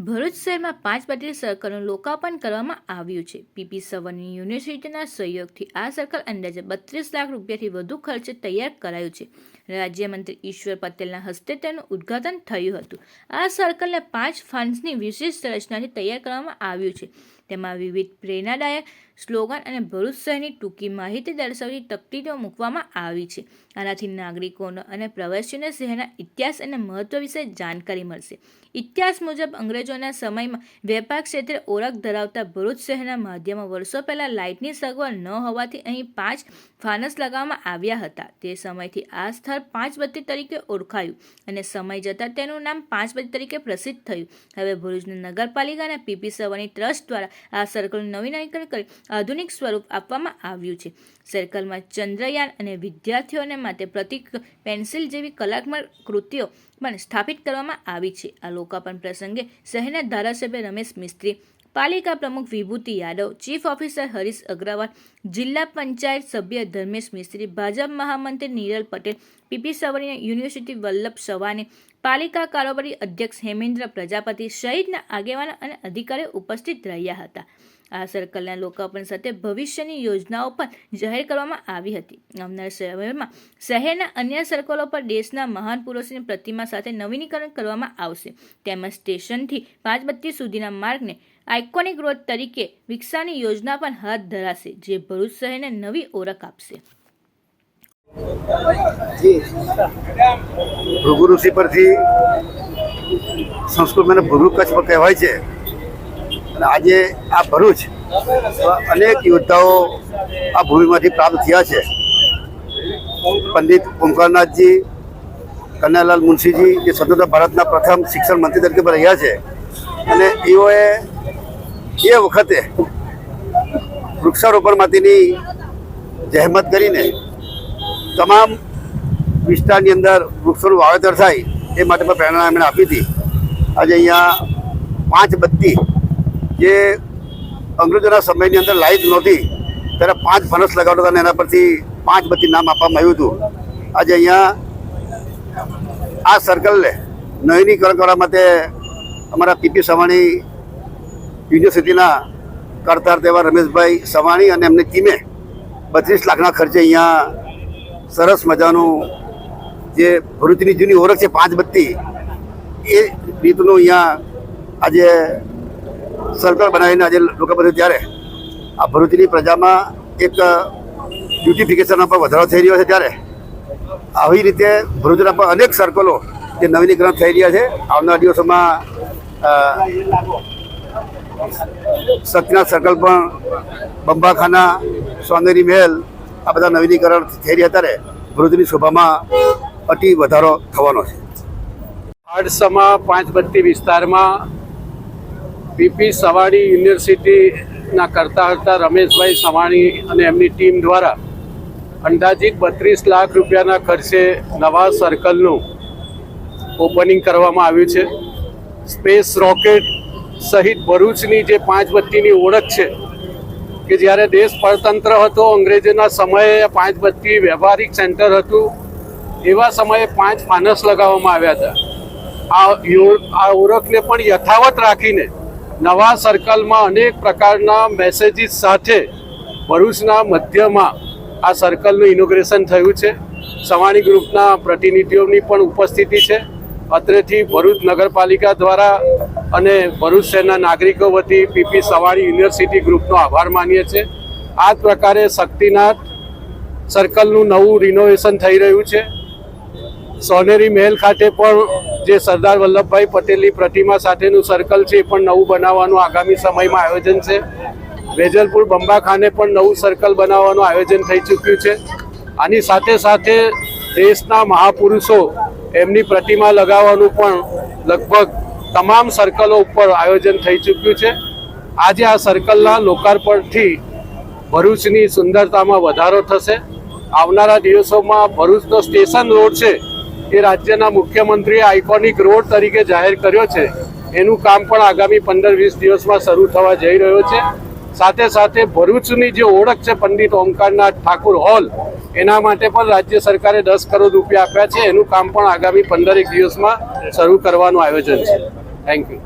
ભરૂચ શહેરમાં પાંચ પાટીલ સર્કલનું લોકાર્પણ કરવામાં આવ્યું છે. પીપી સવર્ણી યુનિવર્સિટીના સહયોગથી આ સર્કલ અંદાજે બત્રીસ લાખ રૂપિયાથી વધુ ખર્ચે તૈયાર કરાયું છે. રાજ્યમંત્રી ઈશ્વર પટેલના હસ્તે તેનું ઉદ્ઘાટન થયું હતું. આ સર્કલને પાંચ ફંડ્સની વિશિષ્ટ રચનાથી તૈયાર કરવામાં આવ્યું છે. તેમાં વિવિધ પ્રેરણાદાયક સ્લોગન અને ભરૂચ શહેરની ટૂંકી માહિતી દર્શાવતી તકતીઓ મૂકવામાં આવી છે. આનાથી નાગરિકોનો અને પ્રવાસીઓને શહેરના ઇતિહાસ અને મહત્વ વિશે જાણકારી મળશે. ઇતિહાસ મુજબ અંગ્રેજોના સમયમાં વેપાર ક્ષેત્રે ઓળખ ધરાવતા ભરૂચ શહેરના માધ્યમમાં વર્ષો પહેલાં લાઇટની સગવડ ન હોવાથી અહીં પાંચ ફાનસ લગાવવામાં આવ્યા હતા. તે સમયથી આ સ્થળ પાંચ બત્તી તરીકે ઓળખાયું અને સમય જતાં તેનું નામ પાંચ બત્તી તરીકે પ્રસિદ્ધ થયું. હવે ભરૂચની નગરપાલિકા અને પીપી સવાની ટ્રસ્ટ દ્વારા આ સર્કલનું નવીનીકરણ કરી આધુનિક સ્વરૂપ આપવામાં આવ્યું છે. સર્કલમાં ચંદ્રયાન અને વિદ્યાર્થીઓને માટે પ્રતિક પેન્સિલ જેવી કલાત્મક કૃતિઓ પણ સ્થાપિત કરવામાં આવી છે. આ લોકાર્પણ પ્રસંગે શહેરના ધારાસભ્ય રમેશ મિસ્ત્રી, પાલિકા પ્રમુખ વિભૂતિ યાદવ, ચીફ ઓફિસર હરીશ અગ્રવાલ, જિલ્લા પંચાયત સભ્ય ધર્મેશ મિસ્ત્રી, ભાજપ મહામંત્રી નીરલ પટેલ, પીપી સવર્ણી યુનિવર્સિટી વલ્લભ સવાને પાલિકા કારોબારી અધ્યક્ષ હેમેન્દ્ર પ્રજાપતિ સહિતના આગેવાનો અને અધિકારીઓ ઉપસ્થિત રહ્યા હતા. આ સર્કલના લોકાર્પણ સાથે ભવિષ્યની યોજનાઓ પણ જાહેર કરવામાં આવી હતી. આવનાર શહેરમાં શહેરના અન્ય સર્કલો પર દેશના મહાન પુરુષોની પ્રતિમા સાથે નવીનીકરણ કરવામાં આવશે. તેમજ સ્ટેશનથી પાંચ બત્તી સુધીના માર્ગને આઇકોનિક રોડ તરીકે વિકસાવવાની યોજના પણ હાથ ધરાશે, જે ભરૂચ શહેરને નવી ઓળખ આપશે. જી ભૃગુ ઋષિ પરથી સંસ્કૃત ભૃગુ કચ્છ પર કહેવાય છે. અને આજે આ ભરૂચ અનેક યોદ્ધાઓ આ ભૂમિમાંથી પ્રાપ્ત થયા છે. પંડિત ઓમકારનાથજી, કન્યાલાલ મુનશીજી જે સ્વતંત્ર ભારતના પ્રથમ શિક્ષણ મંત્રી તરીકે પણ રહ્યા છે. અને એઓએ એ વખતે વૃક્ષારોપણ માટેની જહેમત કરીને તમામ વિસ્તારની અંદર વૃક્ષોનું વાવેતર થાય એ માટે પણ પ્રેરણા એમણે આપી હતી. આજે અહીંયા પાંચ બત્તી જે અંગ્રેજોના સમયની અંદર લાઇટ નહોતી, ત્યારે પાંચ ફરસ લગાવતો હતા અને એના પરથી પાંચ બધી નામ આપવામાં આવ્યું હતું. આજે અહીંયા આ સર્કલને નવીનીકરણ કરવા માટે અમારા પીપી સવાણી યુનિવર્સિટીના કરતાર તેવા રમેશભાઈ સવાણી અને એમની ટીમે બત્રીસ લાખના ખર્ચે અહીંયા સરસ મજાનું જે ભરૂચની જૂની ઓળખ છે પાંચ બત્તી, એ રીતનું અહીંયા આજે સર્કલ બનાવીને આજે લોકો બધું ત્યારે આ ભરૂચની પ્રજામાં એક બ્યુટિફિકેશનનો પણ વધારો થઈ રહ્યો છે ત્યારે. આવી રીતે ભરૂચના પણ અનેક સર્કલો જે નવીનીકરણ થઈ રહ્યા છે. આવનારા દિવસોમાં સત્યના સર્કલ પણ બંબાખાના, સોનેરી મહેલ, આ બધા નવીનીકરણ થઈ રહ્યા ત્યારે ભરૂચની શોભામાં અતિ વધારો થવાનો છે. આડસમાં પાંચ બત્તી વિસ્તારમાં પીપી સવાણી યુનિવર્સિટીના કરતા હતા રમેશભાઈ સવાણી અને એમની ટીમ દ્વારા અંદાજિત બત્રીસ લાખ રૂપિયાના ખર્ચે નવા સર્કલનું ઓપનિંગ કરવામાં આવ્યું છે. સ્પેસ રોકેટ સહિત ભરૂચની જે પાંચ બત્તીની ઓળખ છે કે જ્યારે દેશ પરતંત્ર હતો, અંગ્રેજોના સમયે પાંચ બત્તી વ્યવહારિક સેન્ટર હતું, એવા સમયે પાંચ ફાનસ લગાવવામાં આવ્યા હતા. આ આ ઓળખને પણ યથાવત રાખીને નવા સર્કલમાં અનેક પ્રકારના મેસેજીસ સાથે ભરૂચના મધ્યમાં આ સર્કલનું ઇનોગ્રેશન થયું છે. સવાણી ગ્રુપના પ્રતિનિધિઓની પણ ઉપસ્થિતિ છે. અત્રેથી ભરૂચ નગરપાલિકા દ્વારા અને ભરૂચ શહેરના નાગરિકો વતી પીપી સવાણી યુનિવર્સિટી ગ્રુપનો આભાર માનીએ છીએ. આ પ્રકારે શક્તિનાથ સર્કલનું નવું રિનોવેશન થઈ રહ્યું છે. સોનેરી મહેલ ખાતે પણ જે સરદાર વલ્લભભાઈ પટેલની પ્રતિમા સાથેનું સર્કલ છે એ પણ નવું બનાવવાનું આગામી સમયમાં આયોજન છે. વેજલપુર બંબાખાને પણ નવું સર્કલ બનાવવાનું આયોજન થઈ ચૂક્યું છે. આની સાથે સાથે દેશના મહાપુરુષો એમની પ્રતિમા લગાવવાનું પણ લગભગ તમામ સર્કલો ઉપર આયોજન થઈ ચૂક્યું છે. આજે આ સર્કલના લોકાર્પણથી ભરૂચની સુંદરતામાં વધારો થશે. આવનારા દિવસોમાં ભરૂચનો સ્ટેશન રોડ છે એ રાજ્યના મુખ્યમંત્રીએ આઇકોનિક રોડ તરીકે જાહેર કર્યો છે. એનું કામ પણ આગામી પંદર વીસ દિવસમાં શરૂ થવા જઈ રહ્યો છે. સાથે સાથે ભરૂચની જે ઓળખ છે પંડિત ઓમકારનાથ ઠાકુર હોલ, એના માટે પણ રાજ્ય સરકારે દસ કરોડ રૂપિયા આપ્યા છે. એનું કામ પણ આગામી પંદરેક દિવસમાં શરૂ કરવાનું આયોજન છે. Thank you